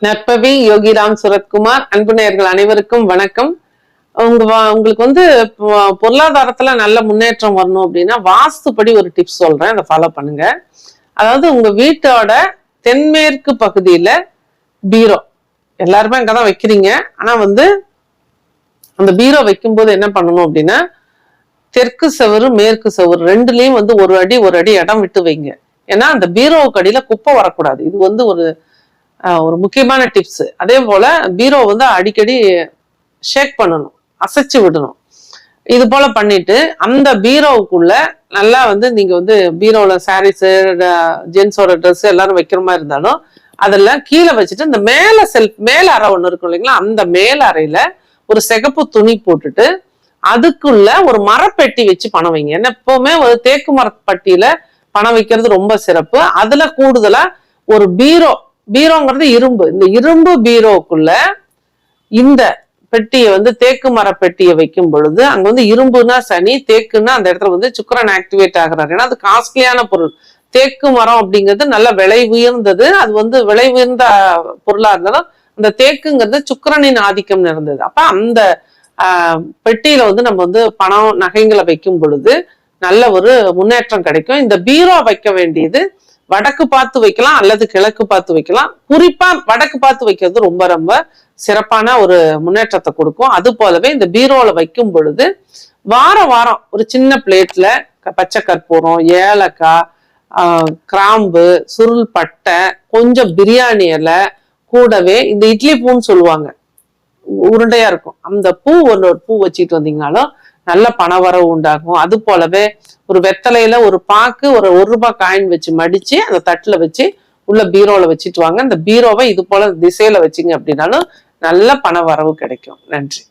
நற்பவி யோகிராம் சுரத்குமார் அன்பு நேயர்கள் அனைவருக்கும் வணக்கம். உங்க வா- உங்களுக்கு வந்து பொருளாதாரத்துல நல்ல முன்னேற்றம் வரணும் அப்படின்னா வாஸ்துப்படி ஒரு டிப்ஸ் சொல்றேன். அதை ஃபாலோ பண்ணுங்க. அதாவது உங்க வீட்டோட தென்மேற்கு பகுதியில பீரோ. எல்லாருமே அங்கதான் வைக்கிறீங்க. ஆனா வந்து அந்த பீரோ வைக்கும்போது என்ன பண்ணணும் அப்படின்னா தெற்கு செவரு மேற்கு செவரு ரெண்டுலயும் வந்து ஒரு அடி ஒரு அடி இடம் விட்டு வைங்க. ஏன்னா அந்த பீரோவுக்கு அடியில குப்பை வரக்கூடாது. இது வந்து ஒரு ஒரு முக்கியமான டிப்ஸ் அதே போல பீரோ வந்து அடிக்கடி ஷேக் பண்ணணும். அசைச்சு விடணும். இது போல பண்ணிட்டு அந்த பீரோவுக்குள்ள நல்லா வந்து நீங்க வந்து பீரோல சாரீஸ் ஜென்ஸோட ட்ரெஸ் எல்லாரும் வைக்கிற மாதிரி இருந்தாலும் அதெல்லாம் கீழே வச்சுட்டு இந்த மேல செல்ஃப் மேல அறை ஒன்று இருக்கும் இல்லைங்களா? அந்த மேல அறையில ஒரு சிகப்பு துணி போட்டுட்டு அதுக்குள்ள ஒரு மரப்பெட்டி வச்சு பணம் வைங்க. ஏன்னா எப்பவுமே ஒரு தேக்கு மரப்பட்டியில பணம் வைக்கிறது ரொம்ப சிறப்பு. அதுல கூடுதலா ஒரு பீரோ பீரோங்கிறது இரும்பு. இந்த இரும்பு பீரோக்குள்ள இந்த பெட்டியை வந்து தேக்கு மர பெட்டியை வைக்கும் பொழுது அங்க வந்து இரும்புனா சனி தேக்குன்னா அந்த இடத்துல வந்து சுக்கரன் ஆக்டிவேட் ஆகுறாரு. ஏன்னா அது காஸ்ட்லியான பொருள். தேக்கு மரம் அப்படிங்கிறது நல்ல விலை உயர்ந்தது. அது வந்து விலை உயர்ந்த பொருளா இருந்தாலும் அந்த தேக்குங்கிறது சுக்கரனின் ஆதிக்கம் இருந்தது அப்ப அந்த ஆஹ், பெட்டியில வந்து நம்ம வந்து பணம் நகைங்களை வைக்கும் பொழுது நல்ல ஒரு முன்னேற்றம் கிடைக்கும். இந்த பீரோ வைக்க வேண்டியது வடக்கு பார்த்து வைக்கலாம் அல்லது கிழக்கு பார்த்து வைக்கலாம். குறிப்பா வடக்கு பார்த்து வைக்கிறது ரொம்ப ரொம்ப சிறப்பான ஒரு முன்னேற்றத்தை கொடுக்கும். அது போலவே இந்த பீரோல வைக்கும் பொழுது வாரம் வாரம் ஒரு சின்ன பிளேட்ல பச்சை கற்பூரம் ஏலக்காய் கிராம்பு சுருள் பட்டை கொஞ்சம் பிரியாணி இலை கூடவே இந்த இட்லி பூன்னு சொல்லுவாங்க. உருண்டையா இருக்கும். அந்த பூ ஒன்று ஒரு பூ வச்சுட்டு வந்தீங்கனாலும் நல்ல பணவரவு உண்டாகும். அது போலவே ஒரு வெத்தலையில ஒரு பாக்கு ஒரு ஒரு ரூபாய் காயின் வச்சு மடிச்சு அந்த தட்டுல வச்சு உள்ள பீரோல வச்சுட்டு வாங்க. அந்த பீரோவை இது போல திசையில வச்சீங்க அப்படின்னாலும் நல்ல பண வரவு கிடைக்கும். நன்றி.